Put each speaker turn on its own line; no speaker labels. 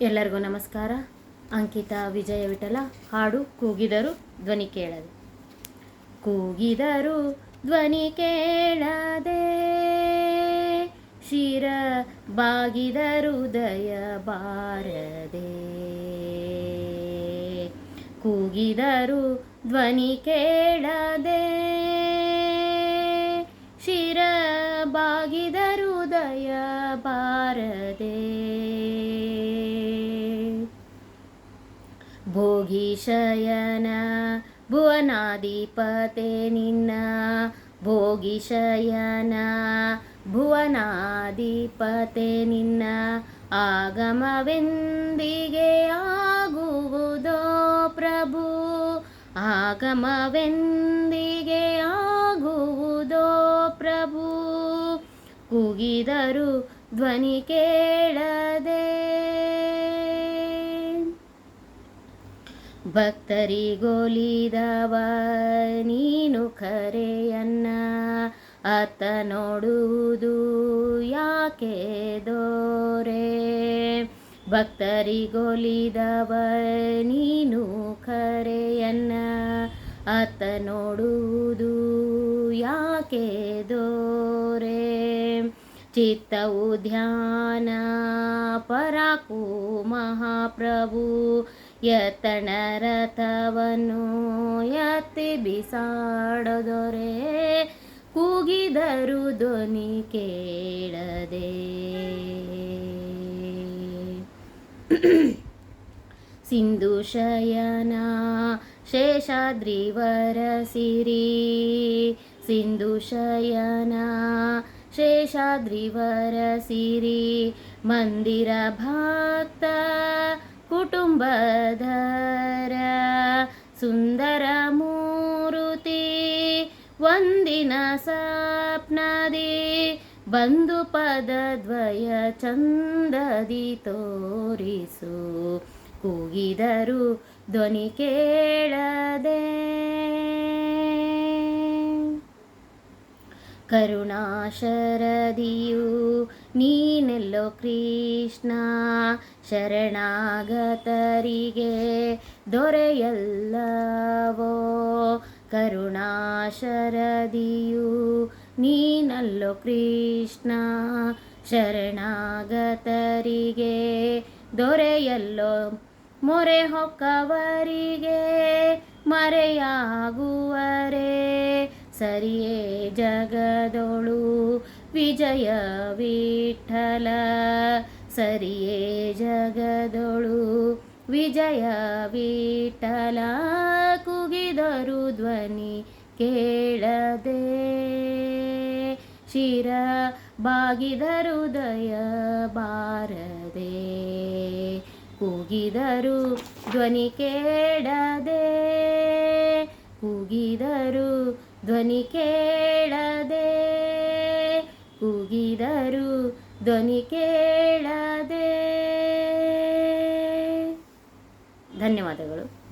ಎಲ್ಲರಿಗೂ ನಮಸ್ಕಾರ. ಅಂಕಿತಾ ವಿಜಯ ವಿಠಲ, ಹಾಡು ಕೂಗಿದರು ಧ್ವನಿ ಕೇಳದೆ. ಕೂಗಿದರು ಧ್ವನಿ ಕೇಳದೆ. ಶಿರ ಬಾಗಿದರು ದಯ ಬಾರದೆ. ಕೂಗಿದರು ಧ್ವನಿ ಕೇಳದೆ. ಬಾಗಿದರು ದಯ ಬಾರದೆ ಭೋಗಿಶಯನ ಭುವನಾಧಿಪತೆ ನಿನ್ನ ಭೋಗಿಶಯನ ಭುವನಾಧಿಪತೆ ನಿನ್ನ ಆಗಮವೆಂದಿಗೆ ಆಗುವುದೋ ಪ್ರಭು ಆಗಮವೆಂದಿಗೆ ಕೂಗಿದರು ಧ್ವನಿ ಕೇಳದೆ. ಭಕ್ತರಿಗೊಲಿದವ ನೀನು ಕರೆಯನ್ನ ಅತ್ತ ನೋಡುವುದು ಯಾಕೆ ದೋರೆ? ಭಕ್ತರಿಗೊಲಿದವ ನೀನು ಕರೆಯನ್ನ ಅತ್ತ ನೋಡುವುದು ಯಾಕೆ ದೋರೆ? ಚಿತ್ತವು ಧ್ಯಾನ, ಪರಾಕು ಮಹಾಪ್ರಭು, ಯತನ ರಥವನ್ನು ಎತ್ತಿ ಬಿಸಾಡದೊರೆ? ಕೂಗಿದರು ಧ್ವನಿ ಕೇಳದೆ. ಸಿಂಧು ಶಯನ ಶೇಷಾದ್ರಿವರ ಸಿರಿ ಸಿಂಧು ಶಯನ ಶೇಷಾದ್ರಿವರ ಸಿರಿ ಮಂದಿರ ಭಕ್ತ ಕುಟುಂಬಧರ ಸುಂದರ ಮೂರುತಿ ಒಂದಿನ ಸಪ್ನದಿ ಬಂದು ಪದದ್ವಯ ಚಂದದಿ ತೋರಿಸು. ಕೂಗಿದರು ಧ್ವನಿ ಕೇಳದೆ. ಕರುಣಾಶರದಿಯು ನೀನೆಲ್ಲೋ ಕೃಷ್ಣ ಶರಣಾಗತರಿಗೆ ದೊರೆಯಲ್ಲವೋ? ಕರುಣಾಶರದಿಯು ನೀನಲ್ಲೋ ಕೃಷ್ಣ ಶರಣಾಗತರಿಗೆ ದೊರೆಯಲ್ಲೋ? ಮೊರೆ ಹೊಕ್ಕವರಿಗೆ ಮರೆಯಾಗುವರೆ. ಸರಿಯೇ ಜಗದೊಳು ವಿಜಯ ವಿಠಲ. ಸರಿಯೇ ಜಗದೊಳು ವಿಜಯ ವಿಠಲ. ಕುಗಿದರು ಧ್ವನಿ ಕೇಳದೆ. ಶಿರ ಬಾಗಿದರು ದಯ ಬಾರದೆ ಕೂಗಿದರು ಧ್ವನಿ ಕೇಳದೆ. ಕೂಗಿದರು ಧ್ವನಿ ಕೇಳದೆ. ಕೂಗಿದರು ಧ್ವನಿ ಕೇಳದೆ. ಧನ್ಯವಾದಗಳು.